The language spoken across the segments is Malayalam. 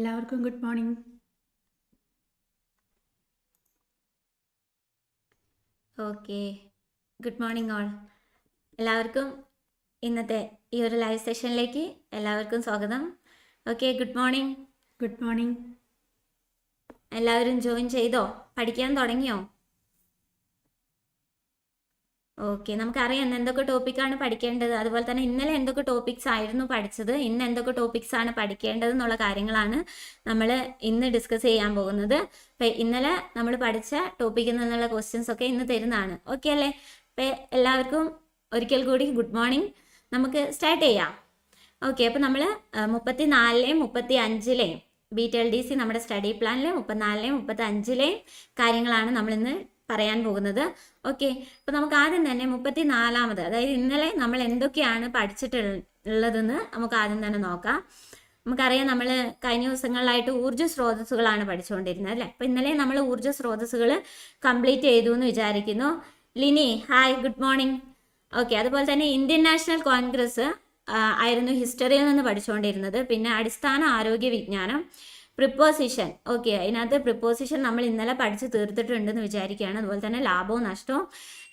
എല്ലാവർക്കും good morning. Okay. Good morning all. എല്ലാവർക്കും ഇന്നത്തെ ഈ ഒരു ലൈവ് സെഷനിലേക്ക് എല്ലാവർക്കും സ്വാഗതം. Okay good morning. Good morning. എല്ലാവരും ജോയിൻ ചെയ്തോ? പഠിക്കാൻ തുടങ്ങിയോ? ഓക്കെ നമുക്കറിയാം എന്തൊക്കെ ടോപ്പിക്കാണ് പഠിക്കേണ്ടത്. അതുപോലെ തന്നെ ഇന്നലെ എന്തൊക്കെ ടോപ്പിക്സ് ആയിരുന്നു പഠിച്ചത്. ഇന്ന് എന്തൊക്കെ ടോപ്പിക്സ് ആണ് പഠിക്കേണ്ടത് എന്നുള്ള കാര്യങ്ങളാണ് നമ്മൾ ഇന്ന് ഡിസ്കസ് ചെയ്യാൻ പോകുന്നത്. അപ്പം ഇന്നലെ നമ്മൾ പഠിച്ച ടോപ്പിക്കിൽ നിന്നുള്ള ക്വസ്റ്റ്യൻസ് ഒക്കെ ഇന്ന് തരുന്നതാണ്. ഓക്കെ അല്ലേ? അപ്പം എല്ലാവർക്കും ഒരിക്കൽ കൂടി ഗുഡ് മോർണിംഗ് നമുക്ക് സ്റ്റാർട്ട് ചെയ്യാം. ഓക്കെ അപ്പോൾ നമ്മൾ മുപ്പത്തി നാലിലെയും മുപ്പത്തി അഞ്ചിലെയും B T L D C നമ്മുടെ സ്റ്റഡി പ്ലാനിലെ മുപ്പത്തിനാലിലെയും മുപ്പത്തി അഞ്ചിലെയും കാര്യങ്ങളാണ് നമ്മൾ ഇന്ന് പറയാൻ പോകുന്നത്. ഓക്കെ അപ്പോൾ നമുക്ക് ആദ്യം തന്നെ മുപ്പത്തി നാലാമത് അതായത് ഇന്നലെ നമ്മൾ എന്തൊക്കെയാണ് പഠിച്ചിട്ടുള്ളതെന്ന് നമുക്ക് ആദ്യം തന്നെ നോക്കാം. നമുക്കറിയാം നമ്മൾ കഴിഞ്ഞ ദിവസങ്ങളിലായിട്ട് ഊർജ സ്രോതസ്സുകളാണ് പഠിച്ചുകൊണ്ടിരുന്നത് അല്ലേ? അപ്പോൾ ഇന്നലെ നമ്മൾ ഊർജ സ്രോതസ്സുകൾ കംപ്ലീറ്റ് ചെയ്തു എന്ന് വിചാരിക്കുന്നു. Lini hi good morning okay അതുപോലെ തന്നെ ഇന്ത്യൻ നാഷണൽ കോൺഗ്രസ് ആയിരുന്നു ഹിസ്റ്ററിയിൽ നിന്ന് പഠിച്ചുകൊണ്ടിരുന്നത്. പിന്നെ അടിസ്ഥാന ആരോഗ്യ വിജ്ഞാനം. പ്രിപ്പോസിഷൻ ഓക്കെ അതിനകത്ത് പ്രിപ്പോസിഷൻ നമ്മൾ ഇന്നലെ പഠിച്ച് തീർത്തിട്ടുണ്ടെന്ന് വിചാരിക്കുകയാണ്. അതുപോലെ തന്നെ ലാഭവും നഷ്ടവും.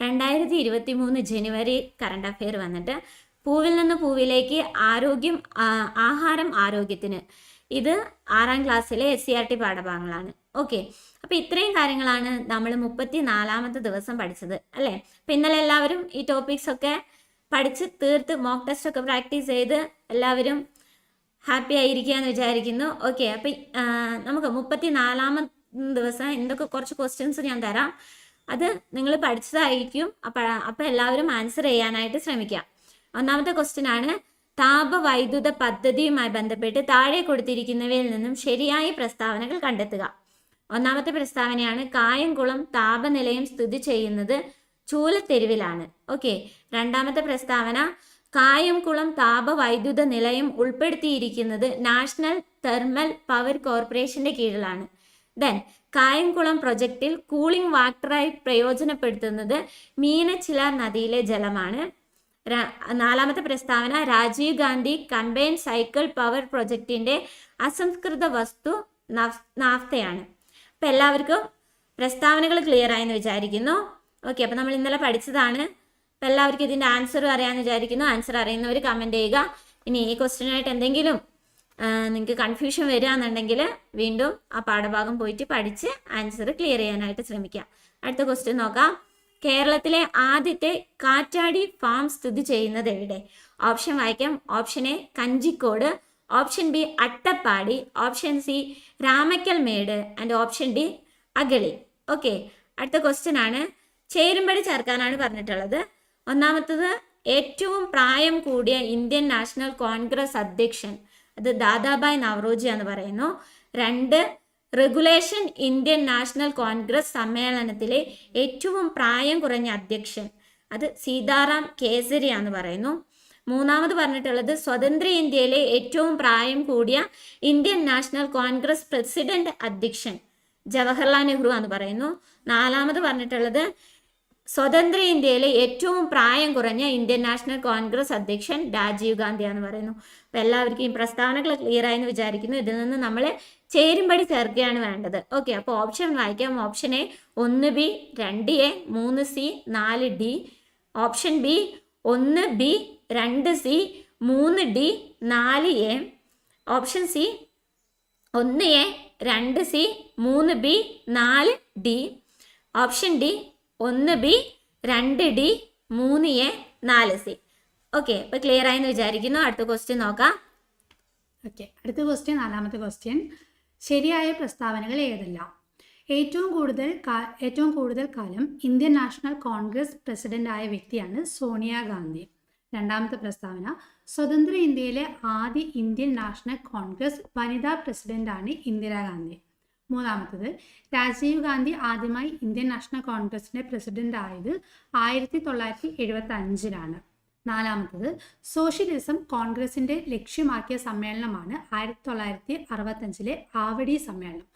രണ്ടായിരത്തി ഇരുപത്തി മൂന്ന് ജനുവരി കറണ്ട് അഫെയർ വന്നിട്ട് പൂവിൽ നിന്ന് പൂവിലേക്ക് ആരോഗ്യം ആഹാരം ആരോഗ്യത്തിന്. ഇത് ആറാം ക്ലാസ്സിലെ എസ് സി ആർ ടി പാഠഭാഗങ്ങളാണ്. ഓക്കെ അപ്പോൾ ഇത്രയും കാര്യങ്ങളാണ് നമ്മൾ മുപ്പത്തി നാലാമത്തെ ദിവസം പഠിച്ചത് അല്ലേ? അപ്പം ഇന്നലെ എല്ലാവരും ഈ ടോപ്പിക്സ് ഒക്കെ പഠിച്ച് തീർത്ത് മോക്ക് ടെസ്റ്റ് ഒക്കെ പ്രാക്ടീസ് ചെയ്ത് എല്ലാവരും ഹാപ്പി ആയിരിക്കുക എന്ന് വിചാരിക്കുന്നു. ഓക്കെ അപ്പം നമുക്ക് മുപ്പത്തി നാലാമത്തെ ദിവസം എന്തൊക്കെ കുറച്ച് ക്വസ്റ്റ്യൻസ് ഞാൻ തരാം. അത് നിങ്ങൾ പഠിച്ചതായിരിക്കും. അപ്പോൾ അപ്പം എല്ലാവരും ആൻസർ ചെയ്യാനായിട്ട് ശ്രമിക്കാം. ഒന്നാമത്തെ ക്വസ്റ്റ്യൻ ആണ് താപവൈദ്യുത പദ്ധതിയുമായി ബന്ധപ്പെട്ട് താഴെ കൊടുത്തിരിക്കുന്നവയിൽ നിന്നും ശരിയായ പ്രസ്താവനകൾ കണ്ടെത്തുക. ഒന്നാമത്തെ പ്രസ്താവനയാണ് കായംകുളം താപനിലയം സ്ഥിതി ചെയ്യുന്നത് ചൂലത്തെരുവിലാണ്. ഓക്കെ രണ്ടാമത്തെ പ്രസ്താവന കായംകുളം താപവൈദ്യുത നിലയം ഉൾപ്പെടുത്തിയിരിക്കുന്നത് നാഷണൽ തെർമൽ പവർ കോർപ്പറേഷന്റെ കീഴിലാണ്. ദെൻ കായംകുളം പ്രൊജക്റ്റിൽ കൂളിംഗ് വാട്ടറായി പ്രയോജനപ്പെടുത്തുന്നത് മീനച്ചിലാർ നദിയിലെ ജലമാണ്. നാലാമത്തെ പ്രസ്താവന Rajiv Gandhi combine cycle power പ്രൊജക്റ്റിന്റെ അസംസ്കൃത വസ്തു നാഫ്തയാണ്. അപ്പം എല്ലാവർക്കും പ്രസ്താവനകൾ ക്ലിയർ ആയെന്ന് വിചാരിക്കുന്നു. ഓക്കെ അപ്പം നമ്മൾ ഇന്നലെ പഠിച്ചതാണ് അപ്പം എല്ലാവർക്കും ഇതിന്റെ ആൻസർ അറിയാമെന്ന് വിചാരിക്കുന്നു. ആൻസർ അറിയുന്നവർ കമന്റ് ചെയ്യുക. ഇനി ഈ ക്വസ്റ്റ്യനായിട്ട് എന്തെങ്കിലും നിങ്ങൾക്ക് കൺഫ്യൂഷൻ വരികയെന്നുണ്ടെങ്കിൽ വീണ്ടും ആ പാഠഭാഗം പോയിട്ട് പഠിച്ച് ആൻസർ ക്ലിയർ ചെയ്യാനായിട്ട് ശ്രമിക്കാം. അടുത്ത ക്വസ്റ്റ്യൻ നോക്കാം. കേരളത്തിലെ ആദ്യത്തെ കാറ്റാടി ഫാം സ്ഥിതി ചെയ്യുന്നത് എവിടെ? ഓപ്ഷൻ വായിക്കാം. Option A Kanjikode. Option B Attappadi. Option C Ramakkal Medu and option D Agali. Okay അടുത്ത ക്വസ്റ്റ്യൻ ആണ്. ചേരുമ്പടി ചേർക്കാനാണ് പറഞ്ഞിട്ടുള്ളത്. ഒന്നാമത്തത് ഏറ്റവും പ്രായം കൂടിയ ഇന്ത്യൻ നാഷണൽ കോൺഗ്രസ് അധ്യക്ഷൻ അത് ദാദാബായ് നവറോജി എന്ന് പറയുന്നു. രണ്ട് റെഗുലേഷൻ ഇന്ത്യൻ നാഷണൽ കോൺഗ്രസ് സമ്മേളനത്തിലെ ഏറ്റവും പ്രായം കുറഞ്ഞ അധ്യക്ഷൻ അത് സീതാറാം കേസരി എന്ന് പറയുന്നു. മൂന്നാമത് പറഞ്ഞിട്ടുള്ളത് സ്വതന്ത്ര ഇന്ത്യയിലെ ഏറ്റവും പ്രായം കൂടിയ ഇന്ത്യൻ നാഷണൽ കോൺഗ്രസ് പ്രസിഡന്റ് അധ്യക്ഷൻ ജവഹർലാൽ നെഹ്റു എന്ന് പറയുന്നു. നാലാമത് പറഞ്ഞിട്ടുള്ളത് സ്വതന്ത്ര ഇന്ത്യയിലെ ഏറ്റവും പ്രായം കുറഞ്ഞ ഇന്ത്യൻ നാഷണൽ കോൺഗ്രസ് അധ്യക്ഷൻ രാജീവ് ഗാന്ധിയാന്ന് പറയുന്നു. അപ്പൊ എല്ലാവർക്കും ഈ പ്രസ്താവനകൾ ക്ലിയർ ആയെന്ന് വിചാരിക്കുന്നു. ഇതിൽ നിന്ന് നമ്മൾ ചേരുംപടി ചേർക്കുകയാണ് വേണ്ടത്. ഓക്കെ അപ്പോൾ ഓപ്ഷൻ വായിക്കാം. ഓപ്ഷൻ എ ഒന്ന് ബി രണ്ട് എ മൂന്ന് സി നാല് ഡി ഓപ്ഷൻ ബി ഒന്ന് ബി രണ്ട് സി മൂന്ന് ഡി നാല് എ ഓപ്ഷൻ സി ഒന്ന് എ രണ്ട് സി മൂന്ന് ബി നാല് ഡി ഓപ്ഷൻ ഡി ഒന്ന് ബി രണ്ട് ഡി മൂന്ന് എ നാല് സി. ഓക്കെ ഇപ്പൊ ക്ലിയർ ആയെന്ന് വിചാരിക്കുന്നു. അടുത്ത ക്വസ്റ്റ്യൻ നോക്കാം. ഓക്കെ അടുത്ത ക്വസ്റ്റ്യൻ നാലാമത്തെ ക്വസ്റ്റ്യൻ ശരിയായ പ്രസ്താവനകൾ ഏതെല്ലാം? ഏറ്റവും കൂടുതൽ ഏറ്റവും കൂടുതൽ കാലം ഇന്ത്യൻ നാഷണൽ കോൺഗ്രസ് പ്രസിഡന്റ് ആയ വ്യക്തിയാണ് സോണിയാഗാന്ധി രണ്ടാമത്തെ പ്രസ്താവന സ്വതന്ത്ര ഇന്ത്യയിലെ ആദ്യ ഇന്ത്യൻ നാഷണൽ കോൺഗ്രസ് വനിതാ പ്രസിഡന്റാണ് ഇന്ദിരാഗാന്ധി മൂന്നാമത്തത്. രാജീവ് ഗാന്ധി ആദ്യമായി ഇന്ത്യൻ നാഷണൽ കോൺഗ്രസിന്റെ പ്രസിഡന്റ് ആയത് ആയിരത്തി തൊള്ളായിരത്തി എഴുപത്തി അഞ്ചിലാണ് നാലാമത്തത് സോഷ്യലിസം കോൺഗ്രസിന്റെ ലക്ഷ്യമാക്കിയ സമ്മേളനമാണ് ആയിരത്തി തൊള്ളായിരത്തി അറുപത്തഞ്ചിലെ ആവടി സമ്മേളനം.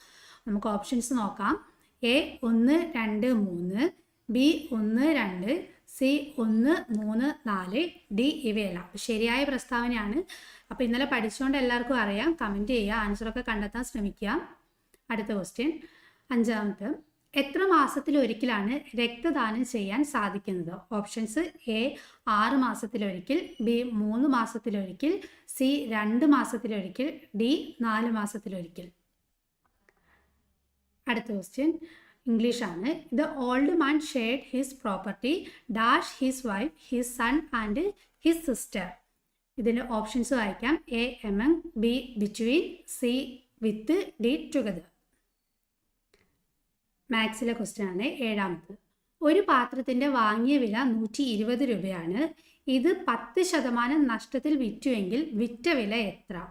നമുക്ക് ഓപ്ഷൻസ് നോക്കാം. എ ഒന്ന് രണ്ട് മൂന്ന് ബി ഒന്ന് രണ്ട് സി ഒന്ന് മൂന്ന് നാല് ഡി ഇവയെല്ലാം. ശരിയായ പ്രസ്താവനയാണ്. അപ്പോൾ ഇന്നലെ പഠിച്ചുകൊണ്ട് എല്ലാവർക്കും അറിയാം. കമന്റ് ചെയ്യുക ആൻസറൊക്കെ കണ്ടെത്താൻ ശ്രമിക്കുക. അടുത്ത ക്വസ്റ്റ്യൻ അഞ്ചാമത്തെ എത്ര മാസത്തിലൊരിക്കലാണ് രക്തദാനം ചെയ്യാൻ സാധിക്കുന്നത്? ഓപ്ഷൻസ് എ ആറ് മാസത്തിലൊരിക്കൽ ബി മൂന്ന് മാസത്തിലൊരിക്കൽ സി രണ്ട് മാസത്തിലൊരിക്കൽ ഡി നാല് മാസത്തിലൊരിക്കൽ. അടുത്ത ക്വസ്റ്റ്യൻ ഇംഗ്ലീഷാണ്. The old man shared his property dash his wife his son and his sister ഇതിന്റെ ഓപ്ഷൻസ് വായിക്കാം A among B between C with D together മാത്സിലെ question ആണ് ഏഴാമത് ഒരു പാത്രത്തിന്റെ വാങ്ങിയ വില നൂറ്റി ഇരുപത് രൂപയാണ്. ഇത് പത്ത് ശതമാനം നഷ്ടത്തിൽ വിറ്റുവെങ്കിൽ വിറ്റ വില എത്ര?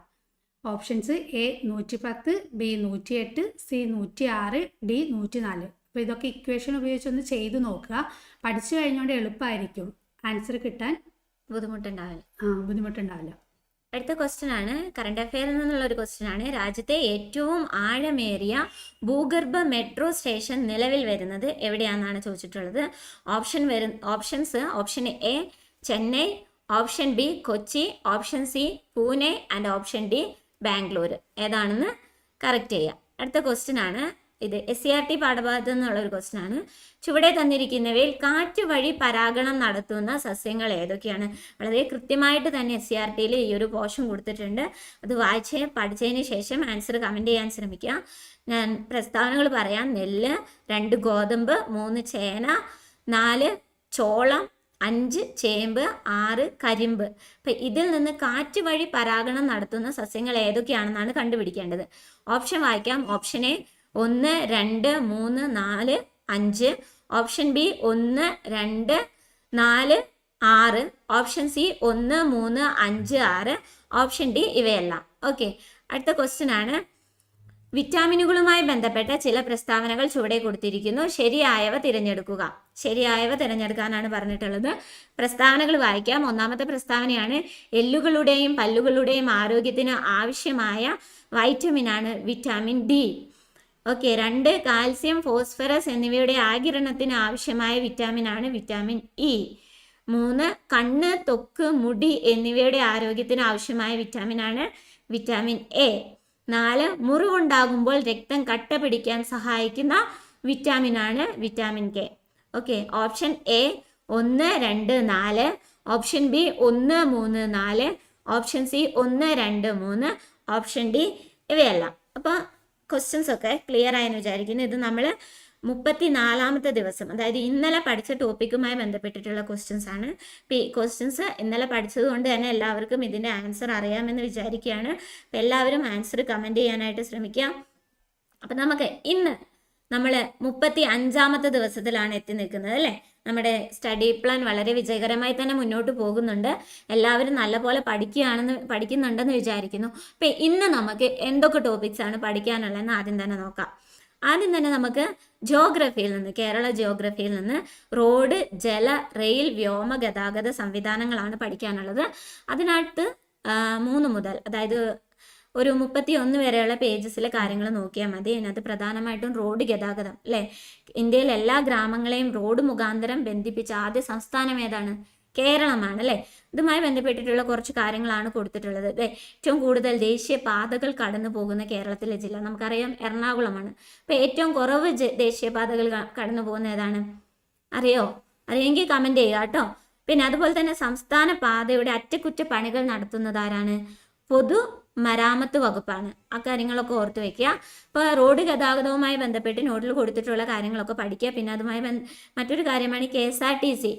ഓപ്ഷൻസ് എ നൂറ്റി പത്ത് ബി നൂറ്റി എട്ട് സി നൂറ്റി ആറ് ഡി നൂറ്റി നാല് അപ്പോൾ ഇതൊക്കെ ഇക്വേഷൻ ഉപയോഗിച്ചൊന്ന് ചെയ്തു നോക്കുക. പഠിച്ചു കഴിഞ്ഞുകൊണ്ട് എളുപ്പമായിരിക്കും ആൻസർ കിട്ടാൻ ബുദ്ധിമുട്ടുണ്ടാവില്ല. ആ ബുദ്ധിമുട്ടുണ്ടാവില്ല. അടുത്ത ക്വസ്റ്റ്യൻ ആണ്. കറണ്ട് അഫെയറിൽ നിന്നുള്ള ഒരു ക്വസ്റ്റ്യൻ ആണ്. രാജ്യത്തെ ഏറ്റവും ആഴമേറിയ ഭൂഗർഭ മെട്രോ സ്റ്റേഷൻ നിലവിൽ വരുന്നത് എവിടെയാണെന്നാണ് ചോദിച്ചിട്ടുള്ളത്. ഓപ്ഷൻ വരു options option A Chennai option B Kochi option C Pune and option D Bangalore ഏതാണെന്ന് കറക്റ്റ് ചെയ്യുക അടുത്ത ക്വസ്റ്റ്യൻ ആണ്. ഇത് എസ് സി ആർ ടി പാഠഭാഗത്തു നിന്നുള്ള ഒരു ക്വസ്റ്റൻ ആണ്. ചുവടെ തന്നിരിക്കുന്നവയിൽ കാറ്റ് വഴി പരാഗണം നടത്തുന്ന സസ്യങ്ങൾ ഏതൊക്കെയാണ്? വളരെ കൃത്യമായിട്ട് തന്നെ എസ് സി ആർ ടിയിൽ ഈ ഒരു പോർഷൻ കൊടുത്തിട്ടുണ്ട്. അത് വായിച്ച് പഠിച്ചതിന് ശേഷം ആൻസർ കമന്റ് ചെയ്യാൻ ശ്രമിക്കുക ഞാൻ പ്രസ്താവനകൾ പറയാം. നെല്ല് രണ്ട് ഗോതമ്പ് മൂന്ന് ചേന നാല് ചോളം അഞ്ച് ചേമ്പ് ആറ് കരിമ്പ്. അപ്പം ഇതിൽ നിന്ന് കാറ്റ് വഴി പരാഗണം നടത്തുന്ന സസ്യങ്ങൾ ഏതൊക്കെയാണെന്നാണ് കണ്ടുപിടിക്കേണ്ടത്. ഓപ്ഷൻ വായിക്കാം. ഓപ്ഷൻ എ ഒന്ന് രണ്ട് മൂന്ന് നാല് അഞ്ച്. ഓപ്ഷൻ ബി ഒന്ന് രണ്ട് നാല് ആറ്. ഓപ്ഷൻ സി ഒന്ന് മൂന്ന് അഞ്ച് ആറ്. ഓപ്ഷൻ ഡി ഇവയെല്ലാം. ഓക്കെ. അടുത്ത ക്വസ്റ്റ്യൻ ആണ്. വിറ്റാമിനുകളുമായി ബന്ധപ്പെട്ട ചില പ്രസ്താവനകൾ ചുവടെ കൊടുത്തിരിക്കുന്നു. ശരിയായവ തിരഞ്ഞെടുക്കുക. ശരിയായവ തിരഞ്ഞെടുക്കാനാണ് പറഞ്ഞിട്ടുള്ളത്. പ്രസ്താവനകൾ വായിക്കാം. ഒന്നാമത്തെ പ്രസ്താവനയാണ് എല്ലുകളുടെയും പല്ലുകളുടെയും ആരോഗ്യത്തിന് ആവശ്യമായ വൈറ്റമിനാണ് വിറ്റാമിൻ ഡി ഓക്കെ രണ്ട് കാൽസ്യം ഫോസ്ഫറസ് എന്നിവയുടെ ആകിരണത്തിന് ആവശ്യമായ വിറ്റാമിൻ ആണ് വിറ്റാമിൻ ഇ. മൂന്ന് കണ്ണ് തൊക്ക് മുടി എന്നിവയുടെ ആരോഗ്യത്തിന് ആവശ്യമായ വിറ്റാമിൻ ആണ് വിറ്റാമിൻ എ. നാല് മുറിവുണ്ടാകുമ്പോൾ രക്തം കട്ട പിടിക്കാൻ സഹായിക്കുന്ന വിറ്റാമിനാണ് vitamin K. Okay option A ഒന്ന് രണ്ട് നാല്. ഓപ്ഷൻ ബി ഒന്ന് മൂന്ന് നാല്. ഓപ്ഷൻ സി ഒന്ന് രണ്ട് മൂന്ന്. ഓപ്ഷൻ ഡി ഇവയെല്ലാം. അപ്പോൾ ക്വസ്റ്റ്യൻസ് ഒക്കെ ക്ലിയർ ആയെന്ന് വിചാരിക്കുന്നു. ഇത് നമ്മൾ മുപ്പത്തി നാലാമത്തെ ദിവസം അതായത് ഇന്നലെ പഠിച്ച ടോപ്പിക്കുമായി ബന്ധപ്പെട്ടിട്ടുള്ള ക്വസ്റ്റ്യൻസ് ആണ്. ക്വസ്റ്റ്യൻസ് ഇന്നലെ പഠിച്ചത് കൊണ്ട് തന്നെ എല്ലാവർക്കും ഇതിന്റെ ആൻസർ അറിയാമെന്ന് വിചാരിക്കുകയാണ്. എല്ലാവരും ആൻസർ കമന്റ് ചെയ്യാനായിട്ട് ശ്രമിക്കാം. അപ്പം നമുക്ക് ഇന്ന് നമ്മൾ മുപ്പത്തി അഞ്ചാമത്തെ ദിവസത്തിലാണ് എത്തി നിൽക്കുന്നത് അല്ലേ? നമ്മുടെ സ്റ്റഡി പ്ലാൻ വളരെ വിജയകരമായി തന്നെ മുന്നോട്ട് പോകുന്നുണ്ട്. എല്ലാവരും നല്ലപോലെ പഠിക്കുകയാണെന്ന് പഠിക്കുന്നുണ്ടെന്ന് വിചാരിക്കുന്നു. അപ്പൊ ഇന്ന് നമുക്ക് എന്തൊക്കെ ടോപ്പിക്സ് ആണ് പഠിക്കാനുള്ളതെന്ന് ആദ്യം തന്നെ നോക്കാം. ആദ്യം തന്നെ നമുക്ക് ജോഗ്രഫിയിൽ നിന്ന് കേരള ജോഗ്രഫിയിൽ നിന്ന് റോഡ് ജല റെയിൽ വ്യോമ ഗതാഗത സംവിധാനങ്ങളാണ് പഠിക്കാനുള്ളത്. അതിനകത്ത് മൂന്ന് മുതൽ അതായത് ഒരു മുപ്പത്തി ഒന്ന് വരെയുള്ള പേജസിലെ കാര്യങ്ങൾ നോക്കിയാൽ മതി. അതിനകത്ത് പ്രധാനമായിട്ടും റോഡ് ഗതാഗതം അല്ലേ ഇന്ത്യയിലെ എല്ലാ ഗ്രാമങ്ങളെയും റോഡ് മുഖാന്തരം ബന്ധിപ്പിച്ച ആദ്യ സംസ്ഥാനം ഏതാണ്? കേരളമാണ് അല്ലേ ഇതുമായി ബന്ധപ്പെട്ടിട്ടുള്ള കുറച്ച് കാര്യങ്ങളാണ് കൊടുത്തിട്ടുള്ളത് അല്ലേ ഏറ്റവും കൂടുതൽ ദേശീയ പാതകൾ കടന്നു പോകുന്ന കേരളത്തിലെ ജില്ല നമുക്കറിയാം എറണാകുളമാണ്. അപ്പോൾ ഏറ്റവും കുറവ് ദേശീയ പാതകൾ കടന്നു പോകുന്ന ഏതാണ്? അറിയോ? അറിയെങ്കിൽ കമന്റ് ചെയ്യുക കേട്ടോ. പിന്നെ അതുപോലെ തന്നെ സംസ്ഥാന പാതയുടെ അറ്റകുറ്റപ്പണികൾ നടത്തുന്നത് ആരാണ്? പൊതു മരാമത്ത് വകുപ്പാണ്. ആ കാര്യങ്ങളൊക്കെ ഓർത്ത് വെക്കുക. ഇപ്പോൾ റോഡ് ഗതാഗതവുമായി ബന്ധപ്പെട്ട് നോട്ടിൽ കൊടുത്തിട്ടുള്ള കാര്യങ്ങളൊക്കെ പഠിക്കുക. പിന്നെ അതുമായി മറ്റൊരു കാര്യമാണ് K S R T C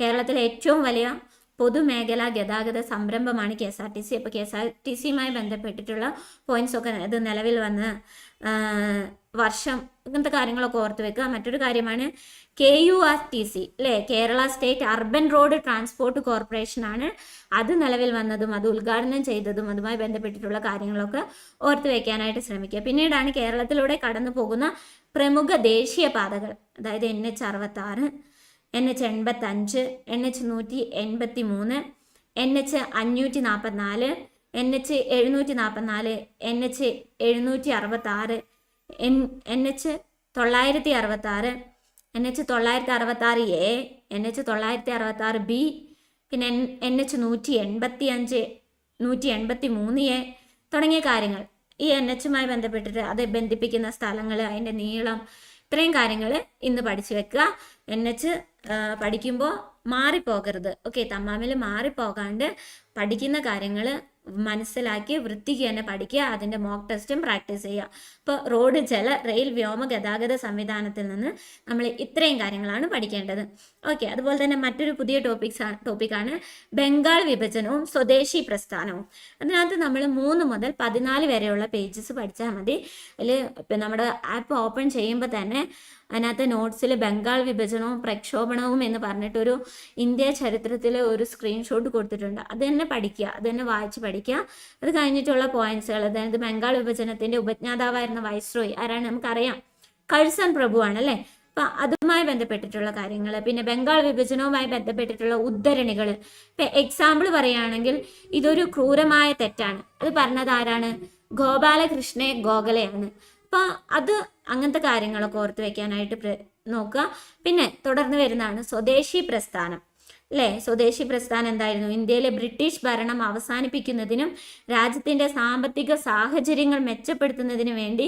കേരളത്തിലെ ഏറ്റവും വലിയ പൊതുമേഖലാ ഗതാഗത സംരംഭമാണ് K S R T C. അപ്പോൾ കെ എസ് ആർ ടി സിയുമായി ബന്ധപ്പെട്ടിട്ടുള്ള പോയിന്റ്സ് ഒക്കെ ഇത് നിലവിൽ വന്ന് വർഷം ഇങ്ങനത്തെ കാര്യങ്ങളൊക്കെ ഓർത്തു വെക്കുക. മറ്റൊരു കാര്യമാണ് K U R T C അല്ലേ Kerala state urban road transport corporation ആണ് അത് നിലവിൽ വന്നതും അത് ഉദ്ഘാടനം ചെയ്തതും അതുമായി ബന്ധപ്പെട്ടിട്ടുള്ള കാര്യങ്ങളൊക്കെ ഓർത്തു വെക്കാനായിട്ട് ശ്രമിക്കുക. പിന്നീടാണ് കേരളത്തിലൂടെ കടന്നു പോകുന്ന പ്രമുഖ ദേശീയ പാതകൾ അതായത് എൻ എച്ച് അറുപത്താറ്. എൻ എച്ച് എൺപത്തഞ്ച് എൻ എച്ച് നൂറ്റി എൺപത്തി മൂന്ന് എൻ എച്ച് അഞ്ഞൂറ്റി നാൽപ്പത്തിനാല് എൻ എച്ച് എഴുന്നൂറ്റി നാൽപ്പത്തിനാല് എൻ എച്ച് എഴുന്നൂറ്റി അറുപത്താറ് എൻ എൻ എച്ച് തൊള്ളായിരത്തി അറുപത്താറ് എൻ എച്ച് തൊള്ളായിരത്തി അറുപത്താറ് എ എൻ എച്ച് തൊള്ളായിരത്തി അറുപത്തി ആറ് ബി പിന്നെ എൻ എൻ എച്ച് നൂറ്റി എൺപത്തി അഞ്ച് നൂറ്റി എൺപത്തി മൂന്ന് എ തുടങ്ങിയ കാര്യങ്ങൾ. ഈ എൻ എച്ചുമായി ബന്ധപ്പെട്ടിട്ട് അത് ബന്ധിപ്പിക്കുന്ന സ്ഥലങ്ങൾ അതിന്റെ നീളം ഇത്രയും കാര്യങ്ങൾ ഇന്ന് പഠിച്ചു വെക്കുക. എൻ എച്ച് പഠിക്കുമ്പോൾ മാറിപ്പോകരുത്. ഓക്കെ തമ്മാമിൽ മാറിപ്പോകാണ്ട് പഠിക്കുന്ന കാര്യങ്ങൾ മനസ്സിലാക്കി വൃത്തിക്ക് തന്നെ പഠിക്കുക അതിന്റെ മോക്ക് ടെസ്റ്റും പ്രാക്ടീസ് ചെയ്യുക. ഇപ്പോൾ റോഡ് ജല റെയിൽ വ്യോമ ഗതാഗത സംവിധാനത്തിൽ നിന്ന് നമ്മൾ ഇത്രയും കാര്യങ്ങളാണ് പഠിക്കേണ്ടത്. ഓക്കെ അതുപോലെ തന്നെ മറ്റൊരു പുതിയ ടോപ്പിക്സ് ടോപ്പിക്കാണ് ബംഗാൾ വിഭജനവും സ്വദേശി പ്രസ്ഥാനവും. അതിനകത്ത് നമ്മൾ മൂന്ന് മുതൽ പതിനാല് വരെയുള്ള പേജസ് പഠിച്ചാൽ മതി. അതിൽ ഇപ്പം നമ്മുടെ ആപ്പ് ഓപ്പൺ ചെയ്യുമ്പോൾ തന്നെ അതിനകത്ത് നോട്ട്സിൽ ബംഗാൾ വിഭജനവും പ്രക്ഷോഭണവും എന്ന് പറഞ്ഞിട്ടൊരു ഇന്ത്യ ചരിത്രത്തിലെ ഒരു സ്ക്രീൻഷോട്ട് കൊടുത്തിട്ടുണ്ട്. അത് തന്നെ പഠിക്കുക അത് തന്നെ വായിച്ച് അത് കഴിഞ്ഞിട്ടുള്ള പോയിന്റ്സുകൾ അതായത് ബംഗാൾ വിഭജനത്തിന്റെ ഉപജ്ഞാതാവായിരുന്ന വൈസ്രോയി ആരാണ് നമുക്കറിയാം. കഴ്സൺ പ്രഭുവാണ് അല്ലേ? അപ്പൊ അതുമായി ബന്ധപ്പെട്ടിട്ടുള്ള കാര്യങ്ങൾ പിന്നെ ബംഗാൾ വിഭജനവുമായി ബന്ധപ്പെട്ടിട്ടുള്ള ഉദ്ധരണികൾ ഇപ്പൊ എക്സാമ്പിൾ പറയുകയാണെങ്കിൽ ഇതൊരു ക്രൂരമായ തെറ്റാണ്. അത് പറഞ്ഞത് ആരാണ്? ഗോപാലകൃഷ്ണെ ഗോഖലെയാണ്. അപ്പൊ അത് അങ്ങനത്തെ കാര്യങ്ങളൊക്കെ ഓർത്ത് വെക്കാനായിട്ട് നോക്കുക. പിന്നെ തുടർന്ന് വരുന്നതാണ് സ്വദേശി പ്രസ്ഥാനം. അല്ലേ സ്വദേശി പ്രസ്ഥാനം എന്തായിരുന്നു? ഇന്ത്യയിലെ ബ്രിട്ടീഷ് ഭരണം അവസാനിപ്പിക്കുന്നതിനും രാജ്യത്തിന്റെ സാമ്പത്തിക സാഹചര്യങ്ങൾ മെച്ചപ്പെടുത്തുന്നതിനും വേണ്ടി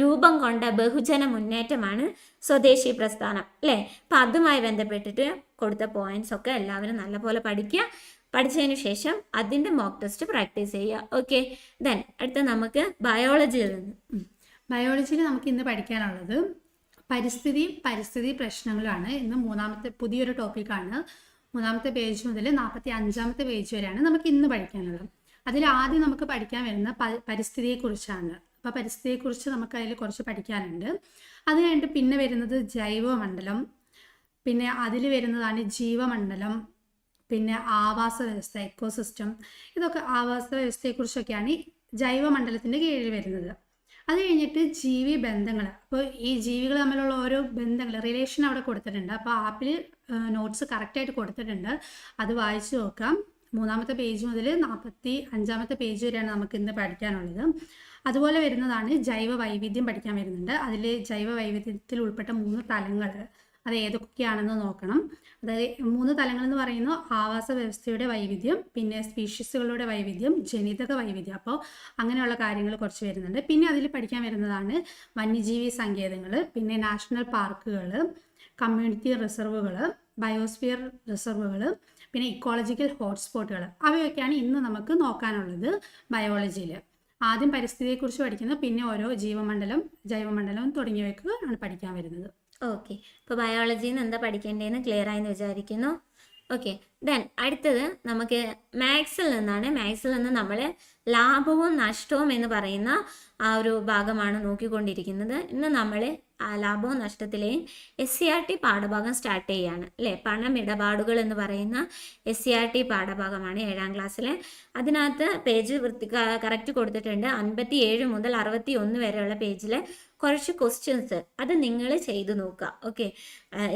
രൂപം കൊണ്ട ബഹുജന മുന്നേറ്റമാണ് സ്വദേശി പ്രസ്ഥാനം അല്ലേ അപ്പം അതുമായി ബന്ധപ്പെട്ടിട്ട് കൊടുത്ത പോയിന്റ്സ് ഒക്കെ എല്ലാവരും നല്ലപോലെ പഠിക്കുക. പഠിച്ചതിന് ശേഷം അതിന്റെ മോക്ക് ടെസ്റ്റ് പ്രാക്ടീസ് ചെയ്യുക. ഓക്കെ ദെൻ അടുത്ത നമുക്ക് ബയോളജിയിൽ നിന്ന്. ബയോളജിയിൽ നമുക്ക് ഇന്ന് പഠിക്കാനുള്ളത് പരിസ്ഥിതിയും പരിസ്ഥിതി പ്രശ്നങ്ങളുമാണ്. ഇന്ന് മൂന്നാമത്തെ പുതിയൊരു ടോപ്പിക്കാണ് മൂന്നാമത്തെ പേജ് മുതൽ നാൽപ്പത്തി അഞ്ചാമത്തെ പേജ് വരെയാണ് നമുക്ക് ഇന്ന് പഠിക്കാനുള്ളത്. അതിൽ ആദ്യം നമുക്ക് പഠിക്കാൻ വരുന്ന പരിസ്ഥിതിയെക്കുറിച്ചാണ്. അപ്പോൾ പരിസ്ഥിതിയെക്കുറിച്ച് നമുക്ക് അതിൽ കുറച്ച് പഠിക്കാനുണ്ട്. അത് കഴിഞ്ഞിട്ട് പിന്നെ വരുന്നത് ജൈവമണ്ഡലം പിന്നെ അതിൽ വരുന്നതാണ് ജീവമണ്ഡലം പിന്നെ ആവാസ വ്യവസ്ഥ എക്കോസിസ്റ്റം ഇതൊക്കെ ആവാസ വ്യവസ്ഥയെക്കുറിച്ചൊക്കെയാണ് ജൈവമണ്ഡലത്തിന്റെ കീഴിൽ വരുന്നത്. അത് കഴിഞ്ഞിട്ട് ജീവി ബന്ധങ്ങൾ അപ്പോൾ ഈ ജീവികൾ തമ്മിലുള്ള ഓരോ ബന്ധങ്ങൾ റിലേഷൻ അവിടെ കൊടുത്തിട്ടുണ്ട്. അപ്പോൾ ആപ്പിൽ നോട്ട്സ് കറക്റ്റായിട്ട് കൊടുത്തിട്ടുണ്ട്. അത് വായിച്ചു നോക്കാം. മൂന്നാമത്തെ പേജ് മുതൽ നാൽപ്പത്തി അഞ്ചാമത്തെ പേജ് വരെയാണ് നമുക്ക് ഇന്ന് പഠിക്കാനുള്ളത്. അതുപോലെ വരുന്നതാണ് ജൈവ വൈവിധ്യം പഠിക്കാൻ വരുന്നുണ്ട്. അതിൽ ജൈവ വൈവിധ്യത്തിൽ ഉൾപ്പെട്ട മൂന്ന് തലങ്ങൾ അത് ഏതൊക്കെയാണെന്ന് നോക്കണം. അതായത് മൂന്ന് തലങ്ങൾ എന്ന് പറയുന്നത് ആവാസ വ്യവസ്ഥയുടെ വൈവിധ്യം പിന്നെ സ്പീഷീസുകളുടെ വൈവിധ്യം ജനിതക വൈവിധ്യം. അപ്പോൾ അങ്ങനെയുള്ള കാര്യങ്ങൾ കുറച്ച് വരുന്നുണ്ട്. പിന്നെ അതിൽ പഠിക്കാൻ വരുന്നതാണ് വന്യജീവി സങ്കേതങ്ങൾ പിന്നെ നാഷണൽ പാർക്കുകൾ കമ്മ്യൂണിറ്റി റിസർവുകൾ ബയോസ്ഫിയർ റിസർവുകൾ പിന്നെ ഇക്കോളജിക്കൽ ഹോട്ട്സ്പോട്ടുകൾ. അവയൊക്കെയാണ് ഇന്ന് നമുക്ക് നോക്കാനുള്ളത് ബയോളജിയിൽ. ആദ്യം പരിസ്ഥിതിയെക്കുറിച്ച് പഠിക്കുന്നത് പിന്നെ ഓരോ ജീവമണ്ഡലം ജൈവമണ്ഡലം തുടങ്ങിയവയ്ക്ക് ആണ് പഠിക്കാൻ വരുന്നത്. ഓക്കെ ഇപ്പോൾ ബയോളജിയിൽ നിന്ന് എന്താ പഠിക്കേണ്ടതെന്ന് ക്ലിയർ ആയെന്ന് വിചാരിക്കുന്നു. ഓക്കെ ദെൻ അടുത്തത് നമുക്ക് മാത്സിൽ നിന്നാണ്. മാത്സിൽ നിന്ന് നമ്മൾ ലാഭവും നഷ്ടവും എന്ന് പറയുന്ന ആ ഒരു ഭാഗമാണ് നോക്കിക്കൊണ്ടിരിക്കുന്നത്. ഇന്ന് നമ്മൾ ലാഭവും നഷ്ടത്തിലെയും എസ് സി ആർ ടി പാഠഭാഗം സ്റ്റാർട്ട് ചെയ്യാണ് അല്ലേ? പണമിടപാടുകൾ എന്ന് പറയുന്ന എസ് സി ആർ ടി പാഠഭാഗമാണ് ഏഴാം ക്ലാസ്സിലെ. അതിനകത്ത് പേജ് വൃത്തി കറക്റ്റ് കൊടുത്തിട്ടുണ്ട്. അൻപത്തി ഏഴ് മുതൽ അറുപത്തി ഒന്ന് വരെയുള്ള പേജിൽ കുറച്ച് ക്വസ്റ്റ്യൻസ് അത് നിങ്ങൾ ചെയ്തു നോക്കുക ഓക്കെ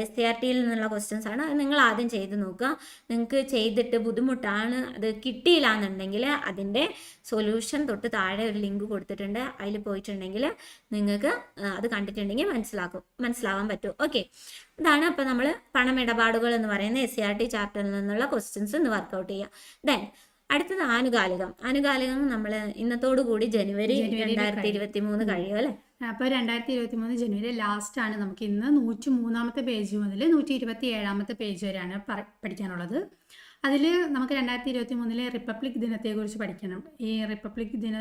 എസ് സി ആർ ടിയിൽ നിന്നുള്ള ക്വസ്റ്റ്യൻസ് ആണ്. അത് നിങ്ങൾ ആദ്യം ചെയ്തു നോക്കുക. നിങ്ങൾക്ക് ചെയ്തിട്ട് ബുദ്ധിമുട്ടാണ് അത് കിട്ടിയില്ല എന്നുണ്ടെങ്കിൽ അതിന്റെ സൊല്യൂഷൻ തൊട്ട് താഴെ ഒരു ലിങ്ക് കൊടുത്തിട്ടുണ്ട്. അതിൽ പോയിട്ടുണ്ടെങ്കിൽ നിങ്ങൾക്ക് അത് കണ്ടിട്ടുണ്ടെങ്കിൽ മനസ്സിലാക്കും മനസ്സിലാവാൻ പറ്റും. ഓക്കെ ഇതാണ് അപ്പോൾ നമ്മൾ പണമിടപാടുകൾ എന്ന് പറയുന്ന എസ് സി ആർ ടി ചാപ്റ്ററിൽ നിന്നുള്ള ക്വസ്റ്റ്യൻസ് ഇന്ന് വർക്കൗട്ട് ചെയ്യുക ദെൻ അടുത്തത് ആനുകാലികം. ആനുകാലികം നമ്മൾ ഇന്നത്തോടു കൂടി ജനുവരി രണ്ടായിരത്തി ഇരുപത്തി മൂന്ന് കഴിയും അല്ലേ? അപ്പോൾ രണ്ടായിരത്തി ഇരുപത്തി മൂന്ന് ജനുവരി ലാസ്റ്റ് ആണ് നമുക്ക് ഇന്ന് നൂറ്റി മൂന്നാമത്തെ പേജ് മുതൽ നൂറ്റി ഇരുപത്തി ഏഴാമത്തെ പേജ് വരെയാണ് പഠിക്കാനുള്ളത്. അതിൽ നമുക്ക് രണ്ടായിരത്തി ഇരുപത്തി മൂന്നിലെ റിപ്പബ്ലിക് ദിനത്തെക്കുറിച്ച് പഠിക്കണം. ഈ റിപ്പബ്ലിക് ദിന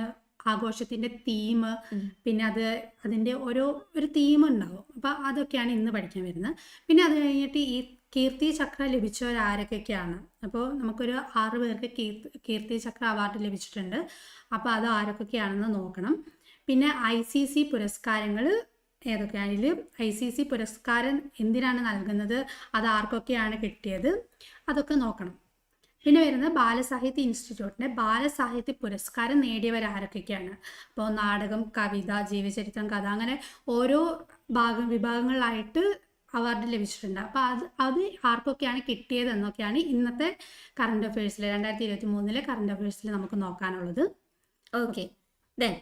ആഘോഷത്തിന്റെ തീം പിന്നെ അത് അതിന്റെ ഓരോ ഒരു തീം ഉണ്ടാവും. അപ്പൊ അതൊക്കെയാണ് ഇന്ന് പഠിക്കാൻ വരുന്നത്. പിന്നെ അത് കഴിഞ്ഞിട്ട് ഈ കീർത്തി ചക്ര ലഭിച്ചവർ ആരൊക്കെയൊക്കെയാണ് അപ്പോൾ നമുക്കൊരു ആറ് പേർക്ക് കീർത്തി കീർത്തി ചക്ര അവാർഡ് ലഭിച്ചിട്ടുണ്ട്. അപ്പോൾ അത് ആരൊക്കെയാണെന്ന് നോക്കണം. പിന്നെ ഐ സി സി പുരസ്കാരങ്ങൾ ഏതൊക്കെയാണ് ഇതിൽ ഐ സി സി പുരസ്കാരം എന്തിനാണ് നൽകുന്നത്? അത് ആർക്കൊക്കെയാണ് കിട്ടിയത്? അതൊക്കെ നോക്കണം. പിന്നെ വരുന്നത് ബാലസാഹിത്യ ഇൻസ്റ്റിറ്റ്യൂട്ടിന്റെ ബാലസാഹിത്യ പുരസ്കാരം നേടിയവർ ആരൊക്കെയൊക്കെയാണ്? അപ്പോൾ നാടകം കവിത ജീവചരിത്രം കഥ അങ്ങനെ ഓരോ ഭാഗം വിഭാഗങ്ങളിലായിട്ട് അവാർഡ് ലഭിച്ചിട്ടുണ്ട്. അപ്പോൾ അത് അത് ആർക്കൊക്കെയാണ് കിട്ടിയത് എന്നൊക്കെയാണ് ഇന്നത്തെ കറണ്ട് അഫയേഴ്സിൽ രണ്ടായിരത്തി ഇരുപത്തി മൂന്നിലെ കറണ്ട് അഫയേഴ്സിൽ നമുക്ക് നോക്കാനുള്ളത്. Okay then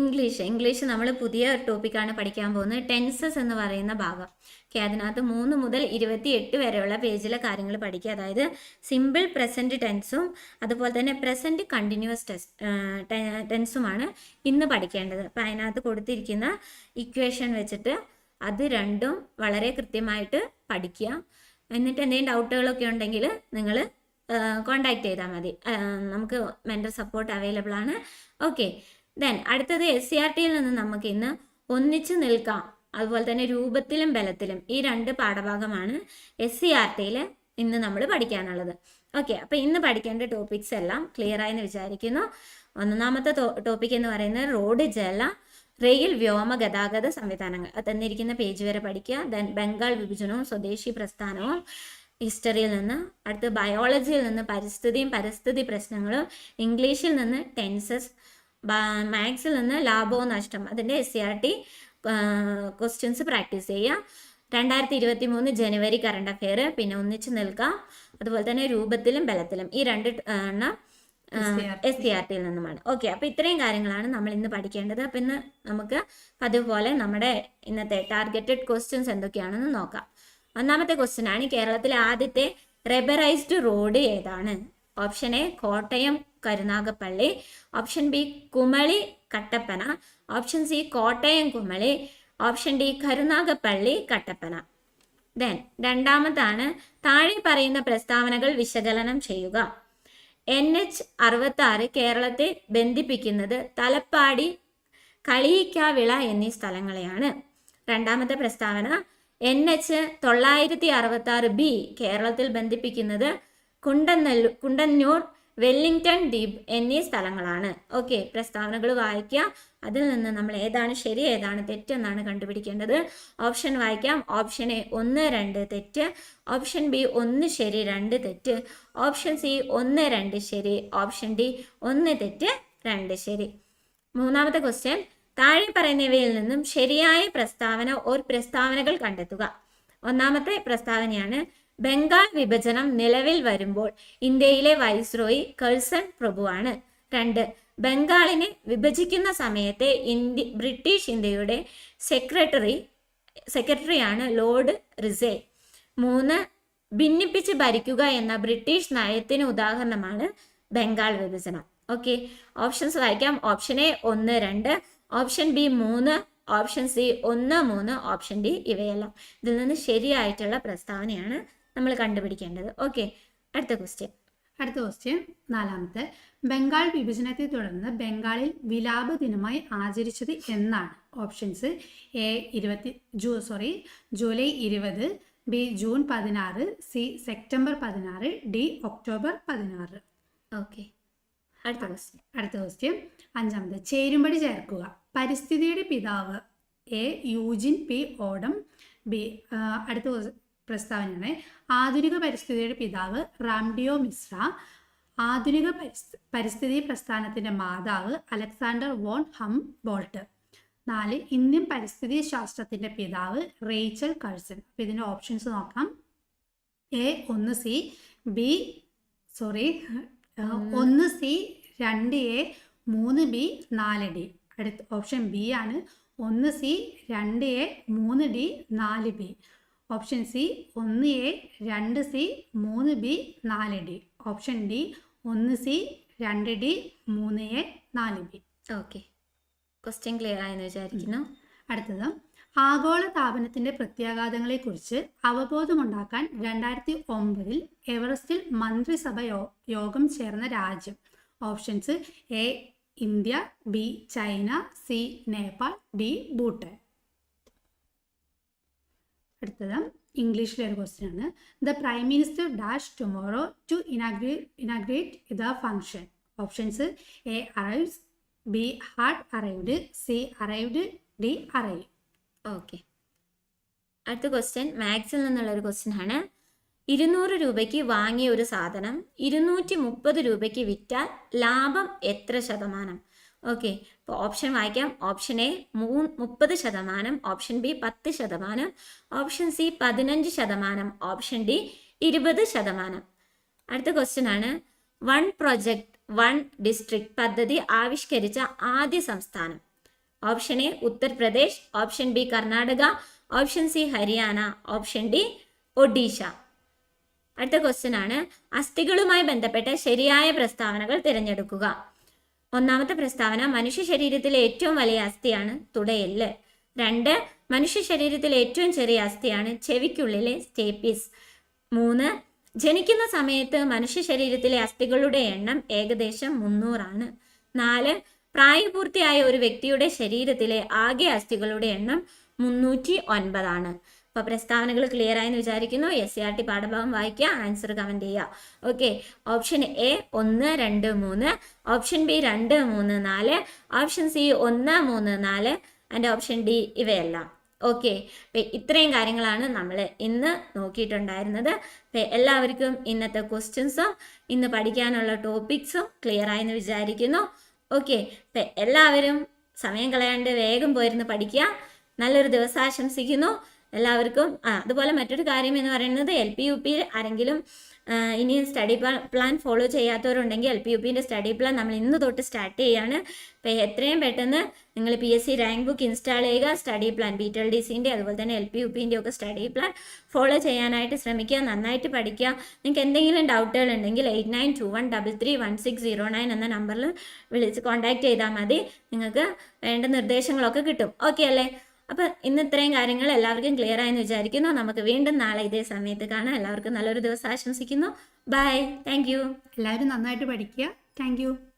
English. ഇംഗ്ലീഷ് നമ്മൾ പുതിയ ടോപ്പിക്കാണ് പഠിക്കാൻ പോകുന്നത്. ടെൻസസ് എന്ന് പറയുന്ന ഭാഗം. ഓക്കെ അതിനകത്ത് മൂന്ന് മുതൽ ഇരുപത്തി എട്ട് വരെയുള്ള പേജിലെ കാര്യങ്ങൾ പഠിക്കുക. അതായത് സിമ്പിൾ പ്രസന്റ് ടെൻസും അതുപോലെ തന്നെ പ്രസന്റ് കണ്ടിന്യൂസ് ടെസ് ടെൻസുമാണ് ഇന്ന് പഠിക്കേണ്ടത്. അപ്പം അതിനകത്ത് കൊടുത്തിരിക്കുന്ന ഇക്വേഷൻ വെച്ചിട്ട് അത് രണ്ടും വളരെ കൃത്യമായിട്ട് പഠിക്കുക. എന്നിട്ട് എന്തെങ്കിലും ഡൗട്ടുകളൊക്കെ ഉണ്ടെങ്കിൽ നിങ്ങൾ കോണ്ടാക്ട് ചെയ്താൽ മതി. നമുക്ക് മെന്റൽ സപ്പോർട്ട് അവൈലബിൾ ആണ് ഓക്കെ ദെൻ അടുത്തത് എസ് സി ആർ ടിയിൽ നിന്ന് നമുക്ക് ഇന്ന് ഒന്നിച്ചു നിൽക്കാം. അതുപോലെ തന്നെ രൂപത്തിലും ബലത്തിലും ഈ രണ്ട് പാഠഭാഗമാണ് എസ് സി ആർ ടിയിൽ ഇന്ന് നമ്മൾ പഠിക്കാനുള്ളത്. ഓക്കെ അപ്പോൾ ഇന്ന് പഠിക്കേണ്ട ടോപ്പിക്സ് എല്ലാം ക്ലിയർ ആയെന്ന് വിചാരിക്കുന്നു. ഒന്നാമത്തെ ടോപ്പിക് എന്ന് പറയുന്നത് റോഡ് ജല റെയിൽ വ്യോമ ഗതാഗത സംവിധാനങ്ങൾ. തന്നിരിക്കുന്ന പേജ് വരെ പഠിക്കുക. ദെൻ ബംഗാൾ വിഭജനവും സ്വദേശി പ്രസ്ഥാനവും ഹിസ്റ്ററിയിൽ നിന്ന് അടുത്ത് ബയോളജിയിൽ നിന്ന് പരിസ്ഥിതിയും പരിസ്ഥിതി പ്രശ്നങ്ങളും ഇംഗ്ലീഷിൽ നിന്ന് ടെൻസസ് മാത്സിൽ നിന്ന് ലാഭവും നഷ്ടം അതിന്റെ S C R T questions practice ചെയ്യുക. രണ്ടായിരത്തി ഇരുപത്തി മൂന്ന് ജനുവരി കറണ്ട് അഫെയർ പിന്നെ ഒന്നിച്ച് നിൽക്കാം. അതുപോലെ തന്നെ രൂപത്തിലും ബലത്തിലും ഈ രണ്ട് എണ്ണം. എസ് സി ആർ ടിയിൽ നിന്നുമാണ്. ഓക്കെ അപ്പോൾ ഇത്രയും കാര്യങ്ങളാണ് നമ്മൾ ഇന്ന് പഠിക്കേണ്ടത്. അപ്പം ഇന്ന് നമുക്ക് അതുപോലെ നമ്മുടെ ഇന്നത്തെ ടാർഗറ്റഡ് ക്വസ്റ്റ്യൻസ് എന്തൊക്കെയാണെന്ന് നോക്കാം. ഒന്നാമത്തെ ക്വസ്റ്റ്യൻ ആണ് കേരളത്തിലെ ആദ്യത്തെ റെബറൈസ്ഡ് റോഡ് ഏതാണ്? Option A Kottayam Karunagappally. Option B Kumily Kattappana. Option C Kottayam Kumily. Option D Karunagappally Kattappana. Then രണ്ടാമതാണ് താഴെ പറയുന്ന പ്രസ്താവനകൾ വിശകലനം ചെയ്യുക. എൻ എച്ച് അറുപത്തി കേരളത്തെ ബന്ധിപ്പിക്കുന്നത് തലപ്പാടി കളിയിക്കാവിള എന്നീ സ്ഥലങ്ങളെയാണ്. രണ്ടാമത്തെ പ്രസ്താവന എൻ എച്ച് തൊള്ളായിരത്തി അറുപത്തി ആറ് ബി കേരളത്തിൽ ബന്ധിപ്പിക്കുന്നത് കുണ്ടന്നല്ലൂർ കുണ്ടന്നൂർ വെല്ലിംഗ്ടൺ ദ്വീപ് എന്നീ സ്ഥലങ്ങളാണ്. ഓക്കെ പ്രസ്താവനകൾ വായിക്കുക. അതിൽ നിന്ന് നമ്മൾ ഏതാണ് ശരി ഏതാണ് തെറ്റെന്നാണ് കണ്ടുപിടിക്കേണ്ടത്. ഓപ്ഷൻ വായിക്കാം. ഓപ്ഷൻ എ ഒന്ന് രണ്ട് തെറ്റ്. ഓപ്ഷൻ ബി ഒന്ന് ശരി രണ്ട് തെറ്റ്. ഓപ്ഷൻ സി ഒന്ന് രണ്ട് ശരി. ഓപ്ഷൻ ഡി ഒന്ന് തെറ്റ് രണ്ട് ശരി. മൂന്നാമത്തെ ക്വസ്റ്റ്യൻ. താഴെ പറയുന്നവയിൽ നിന്നും ശരിയായ പ്രസ്താവന ഓർ പ്രസ്താവനകൾ കണ്ടെത്തുക. ഒന്നാമത്തെ പ്രസ്താവനയാണ് ബംഗാൾ വിഭജനം നിലവിൽ വരുമ്പോൾ ഇന്ത്യയിലെ വൈസ്രോയി കഴ്സൺ പ്രഭുവാണ്. രണ്ട് ബംഗാളിനെ വിഭജിക്കുന്ന സമയത്തെ ഇന്ത്യ ബ്രിട്ടീഷ് ഇന്ത്യയുടെ സെക്രട്ടറി സെക്രട്ടറിയാണ് ലോർഡ് റിസെ. മൂന്ന് ഭിന്നിപ്പിച്ച് ഭരിക്കുക എന്ന ബ്രിട്ടീഷ് നയത്തിന് ഉദാഹരണമാണ് ബംഗാൾ വിഭജനം. ഓക്കെ ഓപ്ഷൻസ് വായിക്കാം. ഓപ്ഷൻ എ ഒന്ന് രണ്ട് ഓപ്ഷൻ ബി മൂന്ന് ഓപ്ഷൻ സി ഒന്ന് മൂന്ന് ഓപ്ഷൻ ഡി ഇവയെല്ലാം. ഇതിൽ നിന്ന് ശരിയായിട്ടുള്ള പ്രസ്താവനയാണ് നമ്മൾ കണ്ടുപിടിക്കേണ്ടത്. ഓക്കെ അടുത്ത ക്വസ്റ്റ്യൻ അടുത്ത ക്വസ്റ്റ്യൻ നാലാമത്തെ. ബംഗാൾ വിഭജനത്തെ തുടർന്ന് ബംഗാളിൽ വിലാപ ദിനമായി ആചരിച്ചത് എന്നാണ്. ഓപ്ഷൻസ് എ ഇരുപത്തി ജൂ സോറി ജൂലൈ ഇരുപത് ബി ജൂൺ പതിനാറ് സി സെപ്റ്റംബർ പതിനാറ് ഡി ഒക്ടോബർ പതിനാറ്. ഓക്കെ അടുത്ത ക്വസ്റ്റ്യൻ അടുത്ത ക്വസ്റ്റ്യൻ അഞ്ചാമത് ചേരുംപടി ചേർക്കുക. പരിസ്ഥിതിയുടെ പിതാവ് A Eugene P Odum B അടുത്ത പ്രസ്താവനയാണ്. ആധുനിക പരിസ്ഥിതിയുടെ പിതാവ് റാംഡിയോ മിശ്ര ആധുനിക പരിസ്ഥ- പരിസ്ഥിതി പ്രസ്ഥാനത്തിന്റെ മാതാവ് അലക്സാണ്ടർ വോൺ ഹം ബോൾട്ട്. നാല് ഇന്ത്യൻ പരിസ്ഥിതി ശാസ്ത്രത്തിന്റെ പിതാവ് റേച്ചൽ കഴ്സൺ. അപ്പോൾ ഇതിന്റെ ഓപ്ഷൻസ് നോക്കാം. എ ഒന്ന് സി ബി സോറി ഒന്ന് സി രണ്ട് എ മൂന്ന് ബി നാല് ഡി. അടുത്ത ഓപ്ഷൻ ബി ആണ്. ഒന്ന് സി രണ്ട് എ മൂന്ന് ഡി നാല് ബി. ഓപ്ഷൻ സി ഒന്ന് എ രണ്ട് സി മൂന്ന് ബി നാല് ഡി ഓപ്ഷൻ ഡി ഒന്ന് സി രണ്ട് ഡി മൂന്ന് എ നാല് ബി ഓക്കെ ക്വസ്റ്റ്യൻ ക്ലിയർ ആയെന്ന് വിചാരിക്കുന്നു. അടുത്തത്. ആഗോള താപനത്തിന്റെ പ്രത്യാഘാതങ്ങളെക്കുറിച്ച് അവബോധമുണ്ടാക്കാൻ രണ്ടായിരത്തി ഒമ്പതിൽ എവറസ്റ്റിൽ മന്ത്രിസഭ യോഗം ചേർന്ന രാജ്യം. Options A India B China C Nepal D Bhutan. അടുത്തത് ഇംഗ്ലീഷിലെ ഒരു ക്വസ്റ്റ്യൻ ആണ്. The prime minister dash tomorrow to inaugurate inaugurate the function options A arrives B heart arrived C arrived D arrive okay അടുത്ത ക്വസ്റ്റ്യൻ മാത്സിൽ നിന്നുള്ള ഒരു ക്വസ്റ്റ്യൻ ആണ്. ഇരുന്നൂറ് രൂപയ്ക്ക് വാങ്ങിയ ഒരു സാധനം ഇരുന്നൂറ്റി മുപ്പത് രൂപയ്ക്ക് വിറ്റാൽ ലാഭം എത്ര ശതമാനം? ഓക്കെ അപ്പോൾ ഓപ്ഷൻ വായിക്കാം. ഓപ്ഷൻ എ മൂ മുപ്പത് ശതമാനം. ഓപ്ഷൻ ബി പത്ത് ശതമാനം. ഓപ്ഷൻ സി പതിനഞ്ച് ശതമാനം. ഓപ്ഷൻ ഡി ഇരുപത് ശതമാനം. അടുത്ത ക്വസ്റ്റ്യൻ ആണ്. വൺ പ്രൊജക്ട് വൺ ഡിസ്ട്രിക്ട് പദ്ധതി ആവിഷ്കരിച്ച ആദ്യ സംസ്ഥാനം. Option A Uttar Pradesh. Option B Karnataka. Option C Haryana. Option D Odisha. അടുത്ത ക്വസ്റ്റ്യൻ ആണ്. അസ്ഥികളുമായി ബന്ധപ്പെട്ട ശരിയായ പ്രസ്താവനകൾ തിരഞ്ഞെടുക്കുക. ഒന്നാമത്തെ പ്രസ്താവന മനുഷ്യ ശരീരത്തിലെ ഏറ്റവും വലിയ അസ്ഥിയാണ് തുടയെല്ല് രണ്ട് മനുഷ്യ ശരീരത്തിലെ ഏറ്റവും ചെറിയ അസ്ഥിയാണ് ചെവിക്കുള്ളിലെ സ്റ്റേപ്പീസ്. മൂന്ന് ജനിക്കുന്ന സമയത്ത് മനുഷ്യ ശരീരത്തിലെ അസ്ഥികളുടെ എണ്ണം ഏകദേശം മുന്നൂറാണ്. നാല് പ്രായപൂർത്തിയായ ഒരു വ്യക്തിയുടെ ശരീരത്തിലെ ആകെ അസ്ഥികളുടെ എണ്ണം മുന്നൂറ്റി ഒൻപതാണ്. അപ്പൊ പ്രസ്താവനകൾ ക്ലിയർ ആയെന്ന് വിചാരിക്കുന്നു. എസ് സി ആർ ടി പാഠഭാഗം വായിക്കുക ആൻസർ കമന്റ് ചെയ്യുക. ഓക്കെ ഓപ്ഷൻ എ ഒന്ന് രണ്ട് മൂന്ന്. ഓപ്ഷൻ ബി രണ്ട് മൂന്ന് നാല്. ഓപ്ഷൻ സി ഒന്ന് മൂന്ന് നാല്. ആൻഡ് ഓപ്ഷൻ ഡി ഇവയെല്ലാം. ഓക്കെ ഇത്രയും കാര്യങ്ങളാണ് നമ്മൾ ഇന്ന് നോക്കിയിട്ടുണ്ടായിരുന്നത്. എല്ലാവർക്കും ഇന്നത്തെ ക്വസ്റ്റ്യൻസും ഇന്ന് പഠിക്കാനുള്ള ടോപ്പിക്സും ക്ലിയർ ആയെന്ന് വിചാരിക്കുന്നു. ഓക്കെ എല്ലാവരും സമയം കളയാണ്ട് വേഗം പോയിരുന്ന് പഠിക്കുക. നല്ലൊരു ദിവസം ആശംസിക്കുന്നു. എല്ലാവർക്കും അതുപോലെ മറ്റൊരു കാര്യം എന്ന് പറയുന്നത് എൽ പി യു പിയിൽ ആരെങ്കിലും ഇനി സ്റ്റഡി പ്ലാൻ ഫോളോ ചെയ്യാത്തവരുണ്ടെങ്കിൽ എൽ പി യു പിന്റെ സ്റ്റഡി പ്ലാൻ നമ്മൾ ഇന്ന് തൊട്ട് സ്റ്റാർട്ട് ചെയ്യാണ്. അപ്പോൾ എത്രയും പെട്ടെന്ന് നിങ്ങൾ P S C rank book install ചെയ്യുക study plan B tell D സിന്റെ അതുപോലെ തന്നെ എൽ പി യു പിന്റെ ഒക്കെ സ്റ്റഡി പ്ലാൻ ഫോളോ ചെയ്യാനായിട്ട് ശ്രമിക്കുക നന്നായിട്ട് പഠിക്കുക. നിങ്ങൾക്ക് എന്തെങ്കിലും ഡൗട്ടുകൾ ഉണ്ടെങ്കിൽ eight nine two one double three one six zero nine എന്ന നമ്പറിൽ വിളിച്ച് കോൺടാക്ട് ചെയ്താൽ മതി. നിങ്ങൾക്ക് വേണ്ട നിർദ്ദേശങ്ങളൊക്കെ കിട്ടും. ഓക്കെ അല്ലേ? അപ്പം ഇന്ന് ഇത്രയും കാര്യങ്ങൾ എല്ലാവർക്കും ക്ലിയർ ആയെന്ന് വിചാരിക്കുന്നു. നമുക്ക് വീണ്ടും നാളെ ഇതേ സമയത്ത് കാണാം. എല്ലാവർക്കും നല്ലൊരു ദിവസം ആശംസിക്കുന്നു. ബൈ താങ്ക് എല്ലാവരും നന്നായിട്ട് പഠിക്കുക. താങ്ക്